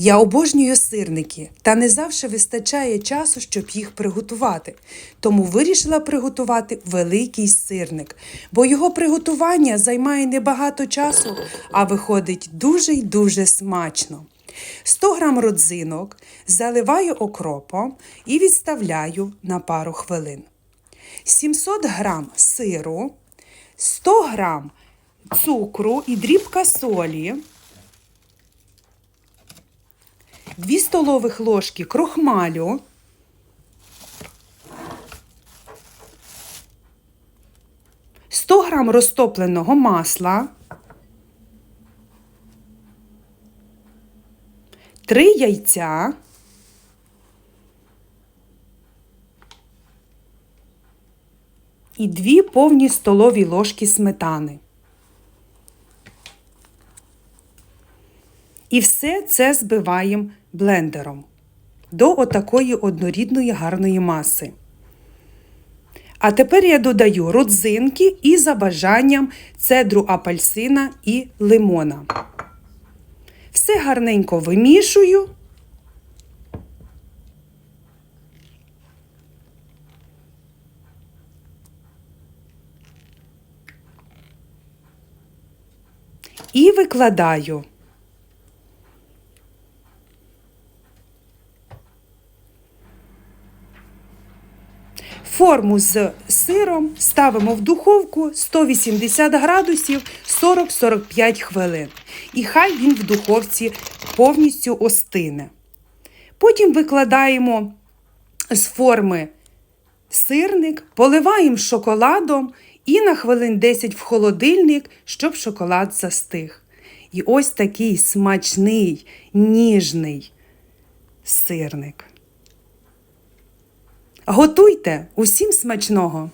Я обожнюю сирники, та не завжди вистачає часу, щоб їх приготувати. Тому вирішила приготувати великий сирник, бо його приготування займає небагато часу, а виходить дуже й дуже смачно. 100 грам родзинок заливаю окропом і відставляю на пару хвилин. 700 грам сиру, 100 грам цукру і дрібка солі. 2 столових ложки крохмалю, сто грам розтопленого масла, 3 яйця, і 2 повні столові ложки сметани. І все це збиваємо блендером до отакої однорідної гарної маси. А тепер я додаю родзинки і за бажанням цедру апельсина і лимона. Все гарненько вимішую. І викладаю. Форму з сиром ставимо в духовку 180 градусів 40-45 хвилин. І хай він в духовці повністю остине. Потім викладаємо з форми сирник, поливаємо шоколадом і на хвилин 10 в холодильник, щоб шоколад застиг. І ось такий смачний, ніжний сирник. Готуйте усім смачного!